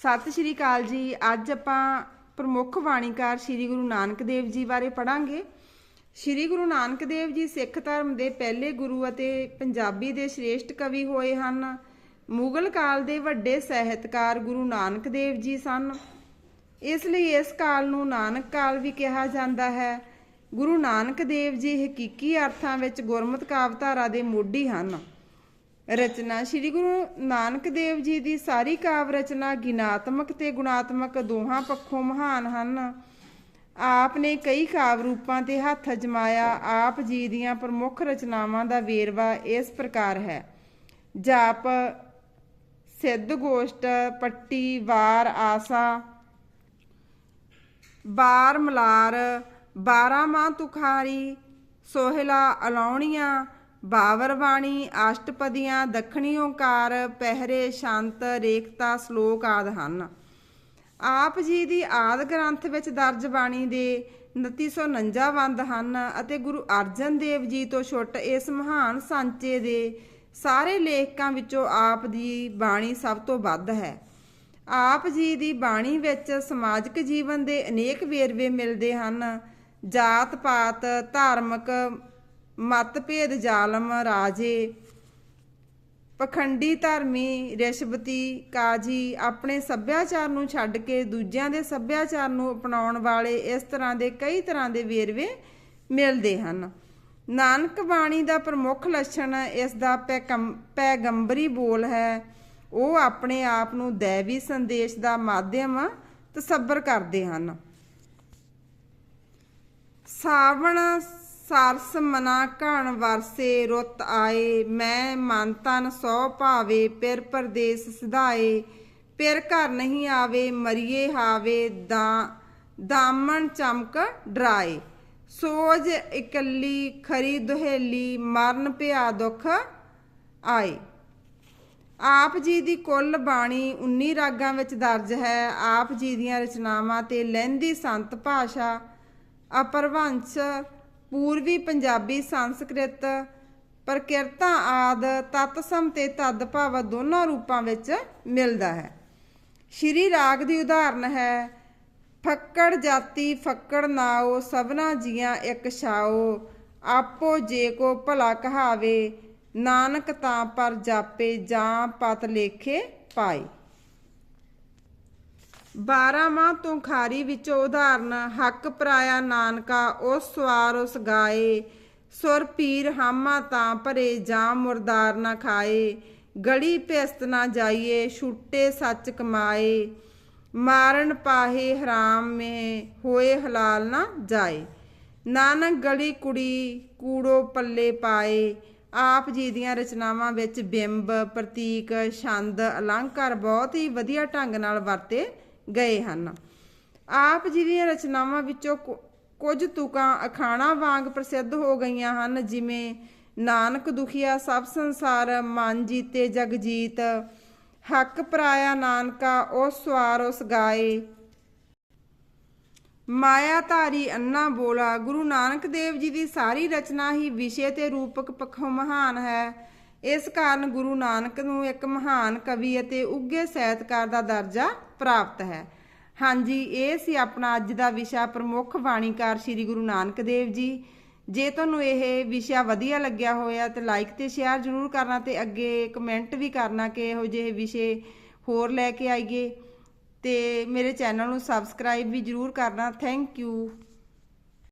ਸਤਿ ਸ਼੍ਰੀ ਅਕਾਲ ਜੀ। ਅੱਜ ਆਪਾਂ ਪ੍ਰਮੁੱਖ ਬਾਣੀਕਾਰ ਸ੍ਰੀ ਗੁਰੂ ਨਾਨਕ ਦੇਵ ਜੀ ਬਾਰੇ ਪੜਾਂਗੇ ਸ੍ਰੀ ਗੁਰੂ ਨਾਨਕ ਦੇਵ ਜੀ ਸਿੱਖ ਧਰਮ ਦੇ ਪਹਿਲੇ ਗੁਰੂ ਅਤੇ ਪੰਜਾਬੀ ਦੇ ਸ੍ਰੇਸ਼ਟ ਕਵੀ ਹੋਏ ਹਨ। ਮੁਗਲ ਕਾਲ ਦੇ ਵੱਡੇ ਸਾਹਿਤਕਾਰ ਗੁਰੂ ਨਾਨਕ ਦੇਵ ਜੀ ਸਨ। ਇਸ ਲਈ ਇਸ ਕਾਲ ਨੂੰ ਨਾਨਕ ਕਾਲ ਵੀ ਕਿਹਾ ਜਾਂਦਾ ਹੈ। ਗੁਰੂ ਨਾਨਕ ਦੇਵ ਜੀ ਹਕੀਕੀ ਅਰਥਾਂ ਵਿੱਚ ਗੁਰਮਤਿ ਕਾਵਧਾਰਾ ਦੇ ਮੋਢੀ ਹਨ। ਰਚਨਾ ਸ੍ਰੀ ਗੁਰੂ ਨਾਨਕ ਦੇਵ ਜੀ ਦੀ ਸਾਰੀ ਕਾਵ ਰਚਨਾ ਗਿਨਾਤਮਕ ਤੇ ਗੁਣਾਤਮਕ ਦੋਹਾਂ ਪੱਖੋਂ ਮਹਾਨ ਹਨ। ਆਪ ਨੇ ਕਈ ਕਾਵ ਰੂਪਾਂ ਤੇ ਹੱਥ ਅਜਮਾਇਆ। ਆਪ ਜੀ ਦੀਆਂ ਪ੍ਰਮੁੱਖ ਰਚਨਾਵਾਂ ਦਾ ਵੇਰਵਾ ਇਸ ਪ੍ਰਕਾਰ ਹੈ। ਜਾਪ, ਸਿੱਧ ਗੋਸ਼ਟ, ਪੱਟੀ, ਵਾਰ, ਆਸਾ ਬਾਰ ਮਲਾਰ ਬਾਰਾਂ ਮਾਂ ਤੁਖਾਰੀ, ਸੋਹਿਲਾ, ਅਲਾਉਣੀਆਂ ਬਾਵਰ ਬਾਣੀ ਅਸ਼ਟਪਦੀਆਂ ਦੱਖਣੀ ਓੰਕਾਰ ਪਹਿਰੇ, ਸ਼ਾਂਤ, ਰੇਖਤਾ, ਸ਼ਲੋਕ ਆਦ ਹਨ। ਆਪ ਜੀ ਦੀ ਆਦ ਗ੍ਰੰਥ ਵਿੱਚ ਦਰਜ ਬਾਣੀ ਦੇ 2949 ਬੰਦ ਹਨ ਅਤੇ ਗੁਰੂ ਅਰਜਨ ਦੇਵ ਜੀ ਤੋਂ ਛੁੱਟ ਇਸ ਮਹਾਨ ਸਾਂਚੇ ਦੇ ਸਾਰੇ ਲੇਖਕਾਂ ਵਿੱਚੋਂ ਆਪ ਦੀ ਬਾਣੀ ਸਭ ਤੋਂ ਵੱਧ ਹੈ। ਆਪ ਜੀ ਦੀ ਬਾਣੀ ਵਿੱਚ ਸਮਾਜਿਕ ਜੀਵਨ ਦੇ ਅਨੇਕ ਵੇਰਵੇ ਮਿਲਦੇ ਹਨ। ਜਾਤ ਪਾਤ ਧਾਰਮਿਕ ਮਤਭੇਦ ਜ਼ਾਲਮ ਰਾਜੇ, ਪਖੰਡੀ ਧਰਮੀ ਰਿਸ਼ਵਤੀ ਕਾਜੀ ਆਪਣੇ ਸੱਭਿਆਚਾਰ ਨੂੰ ਛੱਡ ਕੇ ਦੂਜਿਆਂ ਦੇ ਸੱਭਿਆਚਾਰ ਨੂੰ ਅਪਣਾਉਣ ਵਾਲੇ ਇਸ ਤਰ੍ਹਾਂ ਦੇ ਕਈ ਤਰ੍ਹਾਂ ਦੇ ਵੇਰਵੇ ਮਿਲਦੇ ਹਨ। ਨਾਨਕ ਬਾਣੀ ਦਾ ਪ੍ਰਮੁੱਖ ਲੱਛਣ ਇਸ ਦਾ ਪੈਗੰਬਰੀ ਬੋਲ ਹੈ। ਉਹ ਆਪਣੇ ਆਪ ਨੂੰ ਦੇਵੀ ਸੰਦੇਸ਼ ਦਾ ਮਾਧਿਅਮ ਤਸੱਬਰ ਕਰਦੇ ਹਨ। ਸਾਵਣ ਸਰਸ ਮਨਾ ਘਣ ਵਰਸੇ ਰੁੱਤ ਆਏ। ਮੈਂ ਮਨ ਤਨ ਸੋ ਭਾਵੇ, ਪਿਰ ਪਰਦੇਸ ਸਿਧਾਏ। ਪਿਰ ਘਰ ਨਹੀਂ ਆਵੇ, ਮਰੀਏ ਹਾਵੇ, ਦਾ ਦਾਮਨ ਚਮਕ ਡਰਾਏ। ਸੋਜ ਇਕੱਲੀ, ਖਰੀ ਦੁਹੇਲੀ, ਮਰਨ ਪਿਆ ਦੁੱਖ ਆਏ। ਆਪ ਜੀ ਦੀ ਕੁੱਲ ਬਾਣੀ 19 ਰਾਗਾਂ ਵਿੱਚ ਦਰਜ ਹੈ। ਆਪ ਜੀ ਦੀਆਂ ਰਚਨਾਵਾਂ ਤੇ ਲਹਿੰਦੀ ਸੰਤ ਭਾਸ਼ਾ ਅਪਰਵੰਸ਼ ਪੂਰਬੀ ਪੰਜਾਬੀ ਸੰਸਕ੍ਰਿਤ ਪ੍ਰਕਿਰਤਾ ਆਦ ਤਤਸਮ ਤੇ ਤਦ ਭਾਵ ਦੋਨਾਂ ਰੂਪਾਂ ਵਿੱਚ ਮਿਲਦਾ ਹੈ। ਸ਼੍ਰੀ ਰਾਗ ਦੀ ਉਦਾਹਰਨ ਹੈ, ਫੱਕੜ ਜਾਤੀ ਫੱਕੜ ਨਾਓ ਸਭਨਾ ਜੀਆਂ ਇੱਕ ਛਾਓ ਆਪੋ ਜੇ ਕੋ ਭਲਾ ਕਹਾਵੇ, ਨਾਨਕ ਤਾਂ ਪਰ ਜਾਪੇ ਜਾਂ ਪਤ ਲੇਖੇ ਪਾਏ। 12 ਮਾਹ ਤੋਂ ਖਾਰੀ ਵਿੱਚੋਂ ਉਦਾਹਰਨ ਹੱਕ ਪਰਾਇਆ ਨਾਨਕਾ ਉਸ ਸਵਾਰ ਉਸ ਗਾਏ। ਸੁਰ ਪੀਰ ਹਾਮਾ ਤਾਂ ਭਰੇ ਜਾਂ ਮੁਰਦਾਰ ਨਾ ਖਾਏ। ਗੜੀ ਪਿਸਤ ਨਾ ਜਾਈਏ, ਛੁੱਟੇ ਸੱਚ ਕਮਾਏ। ਮਾਰਨ ਪਾਹੇ ਹਰਾਮ ਮੇ ਹੋਏ ਹਲਾਲ ਨਾ ਜਾਏ। ਨਾਨਕ ਗਲੀ ਕੁੜੀ ਕੂੜੋ ਪੱਲੇ ਪਾਏ। ਆਪ ਜੀ ਦੀਆਂ ਰਚਨਾਵਾਂ ਵਿੱਚ ਬਿੰਬ, ਪ੍ਰਤੀਕ, ਛੰਦ, ਅਲੰਕਾਰ ਬਹੁਤ ਹੀ ਵਧੀਆ ਢੰਗ ਨਾਲ ਵਰਤੇ ਗਏ ਹਨ। ਆਪ ਜੀ ਦੀਆਂ ਰਚਨਾਵਾਂ ਵਿੱਚੋਂ ਕੁ- ਕੁਝ ਤੁਕਾਂ ਅਖਾਣਾ ਵਾਂਗ ਪ੍ਰਸਿੱਧ ਹੋ ਗਈਆਂ ਹਨ, ਜਿਵੇਂ ਨਾਨਕ ਦੁਖੀਆ ਸਭ ਸੰਸਾਰ ਮਨ ਜੀਤੇ ਜਗ ਜੀਤ, ਹੱਕ ਪਰਾਇਆ ਨਾਨਕਾ ਉਸ ਸਵਾਰ ਉਸ ਗਾਏ। ਮਾਇਆ ਧਾਰੀ ਅੰਨਾ ਬੋਲਾ, ਗੁਰੂ ਨਾਨਕ ਦੇਵ ਜੀ ਦੀ ਸਾਰੀ ਰਚਨਾ ਹੀ ਵਿਸ਼ੇ ਤੇ ਰੂਪਕ ਪੱਖੋਂ ਮਹਾਨ ਹੈ। ਇਸ ਕਾਰਨ ਗੁਰੂ ਨਾਨਕ ਨੂੰ ਇੱਕ ਮਹਾਨ ਕਵੀ ਅਤੇ ਉੱਘੇ ਸਾਹਿਤਕਾਰ ਦਾ ਦਰਜਾ ਪ੍ਰਾਪਤ ਹੈ। ਹਾਂਜੀ, ਇਹ ਸੀ ਆਪਣਾ ਅੱਜ ਦਾ ਵਿਸ਼ਾ ਪ੍ਰਮੁੱਖ ਬਾਣੀਕਾਰ ਸ੍ਰੀ ਗੁਰੂ ਨਾਨਕ ਦੇਵ ਜੀ। ਜੇ ਤੁਹਾਨੂੰ ਇਹ ਵਿਸ਼ਾ ਵਧੀਆ ਲੱਗਿਆ ਹੋਇਆ ਤੇ ਲਾਈਕ ਤੇ ਸ਼ੇਅਰ ਜ਼ਰੂਰ ਕਰਨਾ ਤੇ ਅੱਗੇ ਕਮੈਂਟ ਵੀ ਕਰਨਾ ਕਿ ਇਹੋ ਜਿਹੇ ਵਿਸ਼ੇ ਹੋਰ ਲੈ ਕੇ ਆਈਏ। ਤੇ ਮੇਰੇ ਚੈਨਲ ਨੂੰ ਸਬਸਕ੍ਰਾਈਬ ਵੀ ਜ਼ਰੂਰ ਕਰਨਾ। Thank you